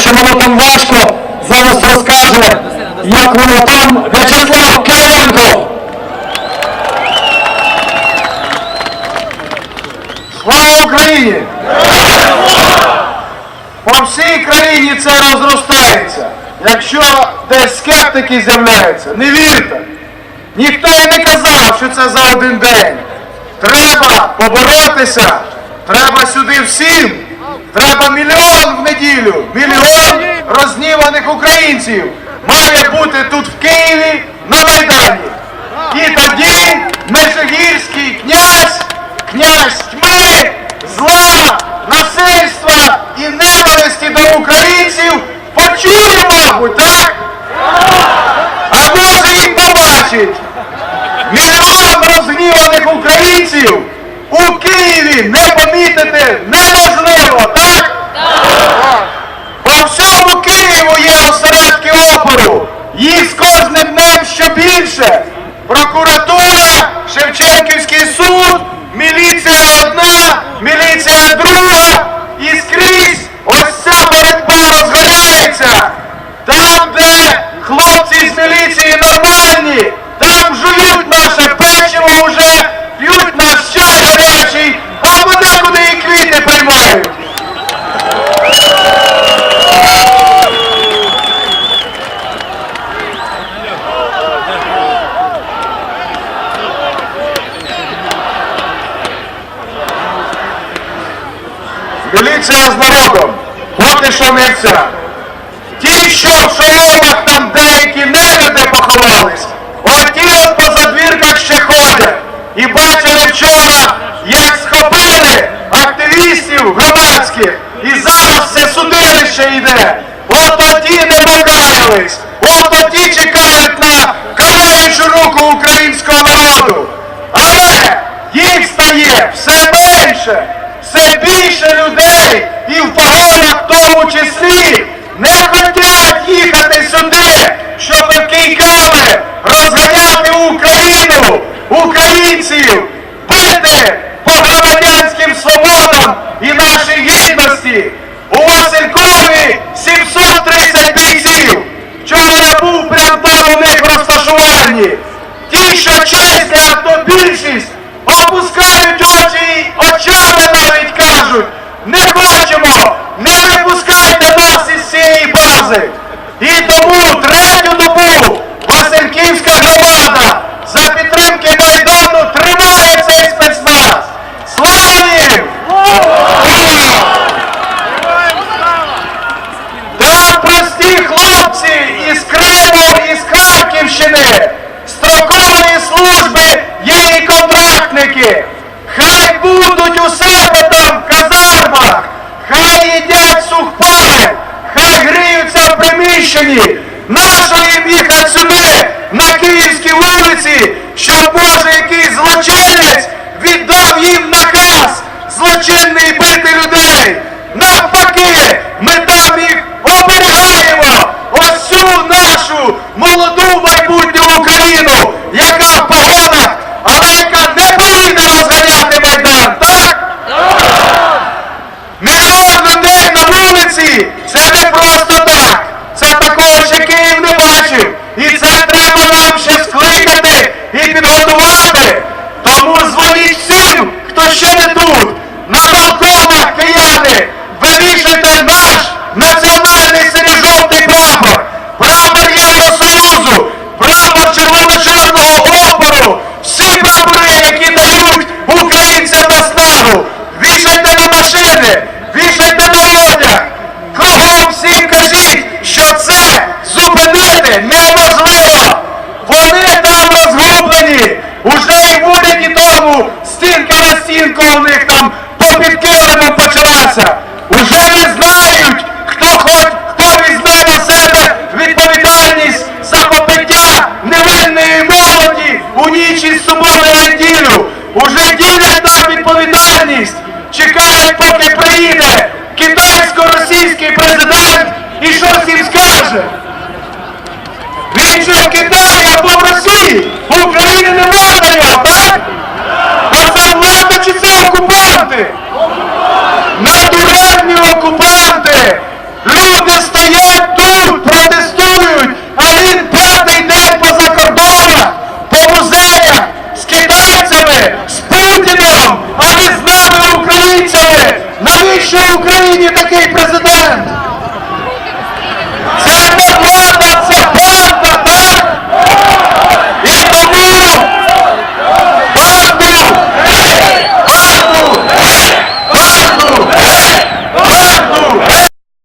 що воно там важко, зараз розкаже, як воно там В'ячеслав Кириленко. Слава Україні! По всій країні це розростається. Якщо десь скептики з'являються, не вірте. Ніхто і не казав, що це за один день. Треба поборотися. Треба сюди всім. Треба мільйон в неділю. Мільйон розніваних українців має бути тут в Києві на Майдані. І тоді Межигірський князь, князь тьми, зла, насильства і ненависті до українців почує, мабуть, так? А може і побачить. Мільйон розгніваних українців у Києві не помітити неможливо, так? По всьому Києву є осередки опору. Їх з кожним днем що більше. Прокуратура, Шевченківський суд, міліція одна, міліція друга. Міліція з народом, от і що ця. Ті, що в шоломах там деякі негоди поховались, от ті от по задвірках ще ходять. І бачили вчора, як схопили активістів громадських, і зараз все судилище йде. От ті не покаялись, от ті чекають на караючу руку українського народу. Але їх стає все менше, в погонах в тому числі, не хочуть їхати сюди, щоб кийками розганяти Україну, українців, бити по громадянським свободам і нашій гідності. У Василькові 730 бійців. Вчора я був прямо там у них розташуванні. Ті, що чесні, а то більшість, опускають очі і очами навіть кажуть, не хочемо, не випускайте нас із цієї. І тому третю добу Васильківська громада за підтримки Майдану тримає цей спецназ. Слава їм! Там прості хлопці із Криму, із Харківщини, строкової служби є і контрактники. Хай будуть у себе там в казармах, хай їдять сухпай, хай гріються приміщенні. Нащо їм їхати сюди, на київській вулиці, щоб може якийсь злочинець віддав їм наказ злочинний бити людей. Навпаки, ми там їх оберігаємо ось цю нашу молоду майбутню Україну, яка в погонах, але яка не поїде розганяти Майдан, так? Мільйон людей на вулиці це не просто так. Це такого ще Київ не бачив. І це треба нам ще скликати і підготувати. Тому дзвоніть всім, хто ще не тут. На балконах кияни вивішуйте наш національний синьо-жовтий прапор. Прапор Євросоюзу, прапор червоно-чорного опору. Всі прапори, які дають українцям наснагу. Вішайте на машини, вішайте на одяг. Кругом всім кажіть, що це зупинити неможливо. Вони там розгублені. Уже і буде і тому стінка на стінку у них там попід килимом почалася. Уже не знають, хто хоч хто візьме на себе відповідальність за побиття невинної молоді у ніч із суботи на неділю. Уже ділять там відповідальність. Чекають, поки приїде китайсько-російський президент і щось їм скаже. Він же в або в Росії. В Україні його, так? А це влада чи це окупанти?